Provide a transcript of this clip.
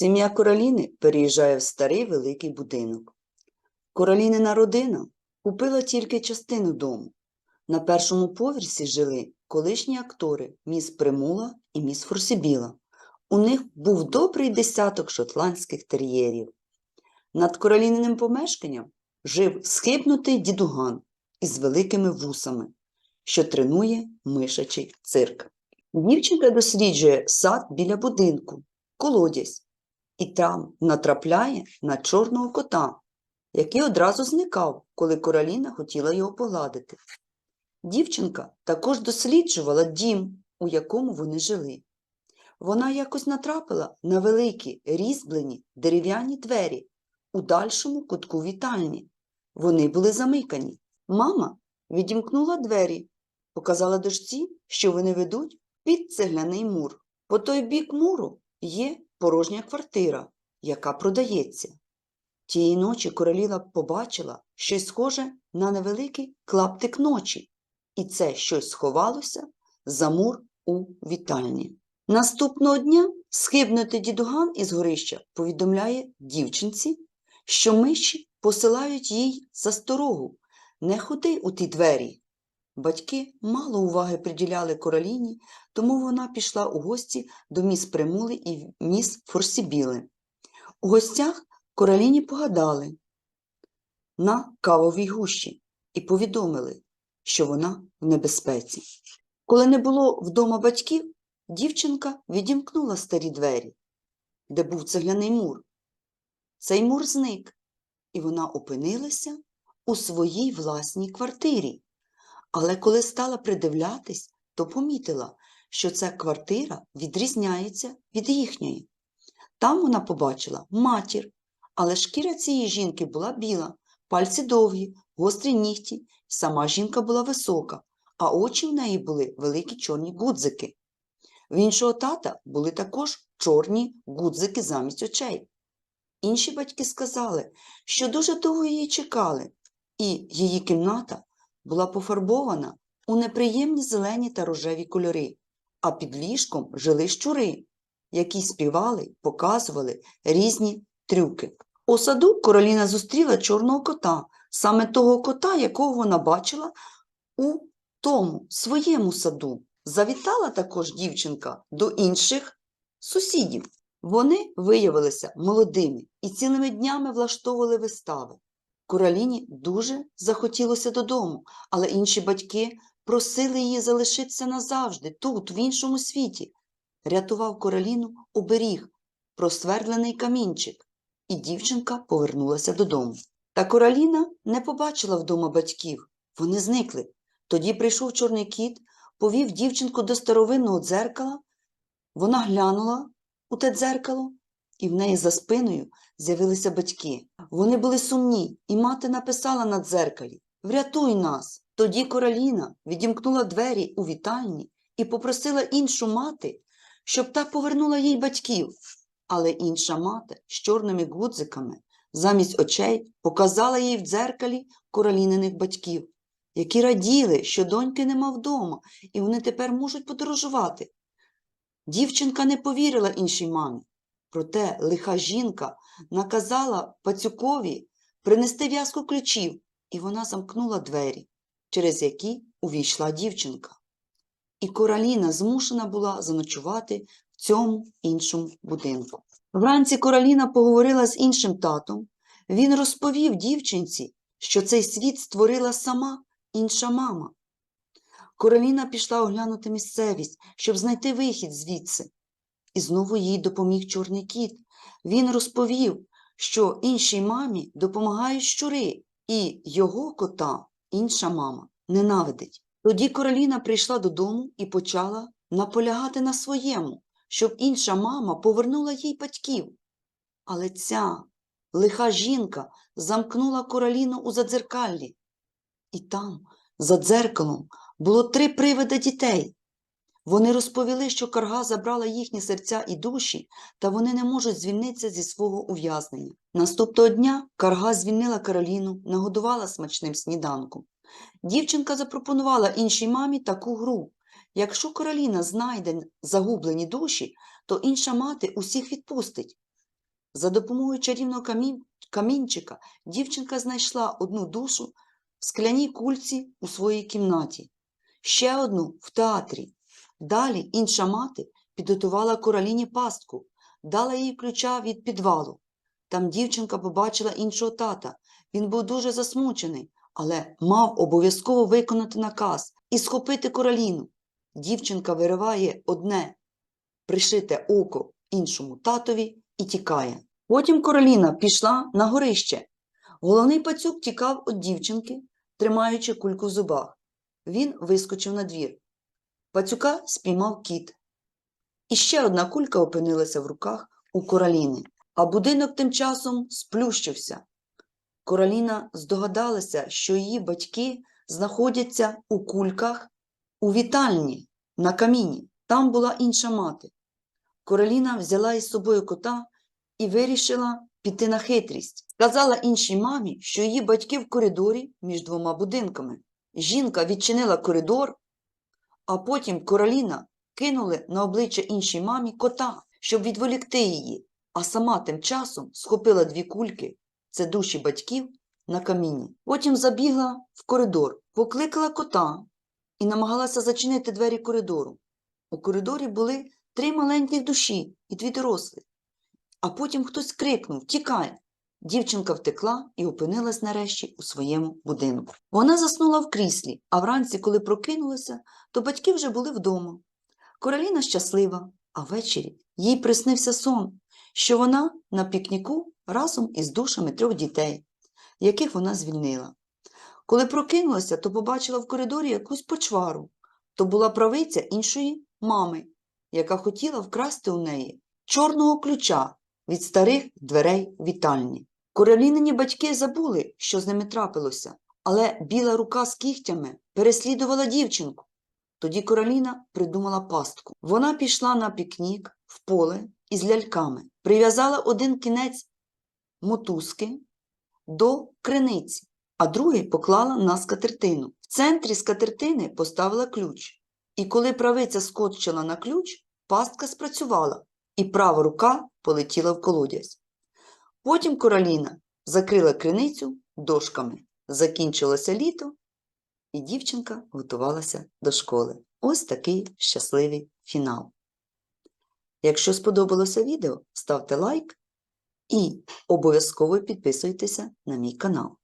Сім'я Короліни переїжджає в старий великий будинок. Королінина родина купила тільки частину дому. На першому поверсі жили колишні актори міс Примула і міс Форсібіла. У них був добрий десяток шотландських тер'єрів. Над короліниним помешканням жив схибнутий дідуган із великими вусами, що тренує мишачий цирк. Дівчинка досліджує сад біля будинку, колодязь, і там натрапляє на чорного кота, який одразу зникав, коли короліна хотіла його погладити. Дівчинка також досліджувала дім, у якому вони жили. Вона якось натрапила на великі різьблені дерев'яні двері у дальшому кутку вітальні. Вони були замикані. Мама відімкнула двері, показала дочці, що вони ведуть під цегляний мур. По той бік муру є порожня квартира, яка продається. Тієї ночі короліна побачила щось схоже на невеликий клаптик ночі, і це щось сховалося за мур у вітальні. Наступного дня схибнутий дідуган із горища повідомляє дівчинці, що миші посилають їй засторогу не ходи у ті двері. Батьки мало уваги приділяли короліні, тому вона пішла у гості до міс Примули і міс Форсібіли. У гостях короліні погадали на кавовій гущі і повідомили, що вона в небезпеці. Коли не було вдома батьків, дівчинка відімкнула старі двері, де був цегляний мур. Цей мур зник, і вона опинилася у своїй власній квартирі. Але коли стала придивлятись, то помітила, що ця квартира відрізняється від їхньої. Там вона побачила матір, але шкіра цієї жінки була біла, пальці довгі, гострі нігті, сама жінка була висока, а очі в неї були великі чорні гудзики. В іншого тата були також чорні гудзики замість очей. Інші батьки сказали, що дуже довго її чекали, і її кімната була пофарбована у неприємні зелені та рожеві кольори, а під ліжком жили щури, які співали, показували різні трюки. У саду Короліна зустріла чорного кота, саме того кота, якого вона бачила у тому своєму саду. Завітала також дівчинка до інших сусідів. Вони виявилися молодими і цілими днями влаштовували вистави. Короліні дуже захотілося додому, але інші батьки просили її залишитися назавжди, тут, в іншому світі. Рятував Короліну оберіг, просвердлений камінчик, і дівчинка повернулася додому. Та Короліна не побачила вдома батьків, вони зникли. Тоді прийшов чорний кіт, повів дівчинку до старовинного дзеркала. Вона глянула у те дзеркало, і в неї за спиною з'явилися батьки. Вони були сумні, і мати написала на дзеркалі Врятуй нас. Тоді короліна відімкнула двері у вітальні і попросила іншу мати, щоб та повернула їй батьків. Але інша мати з чорними гудзиками замість очей показала їй в дзеркалі короліниних батьків, які раділи, що доньки нема вдома, і вони тепер можуть подорожувати. Дівчинка не повірила іншій мамі. Проте лиха жінка наказала пацюкові принести в'язку ключів, і вона замкнула двері, через які увійшла дівчинка. І Кораліна змушена була заночувати в цьому іншому будинку. Вранці Кораліна поговорила з іншим татом. Він розповів дівчинці, що цей світ створила сама інша мама. Короліна пішла оглянути місцевість, щоб знайти вихід звідси. І знову їй допоміг чорний кіт. Він розповів, що іншій мамі допомагають щури, і його кота інша мама ненавидить. Тоді Короліна прийшла додому і почала наполягати на своєму, щоб інша мама повернула їй батьків. Але ця лиха жінка замкнула Короліну у задзеркаллі. І там, за дзеркалом, було три привида дітей. Вони розповіли, що карга забрала їхні серця і душі, та вони не можуть звільнитися зі свого ув'язнення. Наступного дня карга звільнила Кароліну, нагодувала смачним сніданком. Дівчинка запропонувала іншій мамі таку гру. Якщо Кароліна знайде загублені душі, то інша мати усіх відпустить. За допомогою чарівного камінчика дівчинка знайшла одну душу в скляній кульці у своїй кімнаті, ще одну в театрі. Далі інша мати підготувала короліні пастку, дала їй ключа від підвалу. Там дівчинка побачила іншого тата. Він був дуже засмучений, але мав обов'язково виконати наказ і схопити короліну. Дівчинка вириває одне пришите око іншому татові і тікає. Потім короліна пішла на горище. Головний пацюк тікав від дівчинки, тримаючи кульку в зубах. Він вискочив на двір. Пацюка спіймав кіт. І ще одна кулька опинилася в руках у короліни, а будинок тим часом сплющився. Короліна здогадалася, що її батьки знаходяться у кульках у вітальні на каміні. Там була інша мати. Короліна взяла із собою кота і вирішила піти на хитрість. Сказала іншій мамі, що її батьки в коридорі між двома будинками. Жінка відчинила коридор, а потім Короліна кинули на обличчя іншій мамі кота, щоб відволікти її, а сама тим часом схопила дві кульки, це душі батьків, на камінні. Потім забігла в коридор, покликала кота і намагалася зачинити двері коридору. У коридорі були три маленьких душі і дві дорослі. А потім хтось крикнув Тікай! Дівчинка втекла і опинилась нарешті у своєму будинку. Вона заснула в кріслі, а вранці, коли прокинулася, то батьки вже були вдома. Короліна щаслива, а ввечері їй приснився сон, що вона на пікніку разом із душами трьох дітей, яких вона звільнила. Коли прокинулася, то побачила в коридорі якусь почвару. То була правиця іншої мами, яка хотіла вкрасти у неї чорного ключа від старих дверей вітальні. Королінині батьки забули, що з ними трапилося, але біла рука з кігтями переслідувала дівчинку. Тоді Короліна придумала пастку. Вона пішла на пікнік в поле із ляльками, прив'язала один кінець мотузки до криниці, а другий поклала на скатертину. В центрі скатертини поставила ключ. І коли правиця скотчила на ключ, пастка спрацювала, і права рука полетіла в колодязь. Потім Короліна закрила криницю дошками. Закінчилося літо, і дівчинка готувалася до школи. Ось такий щасливий фінал. Якщо сподобалося відео, ставте лайк і обов'язково підписуйтеся на мій канал.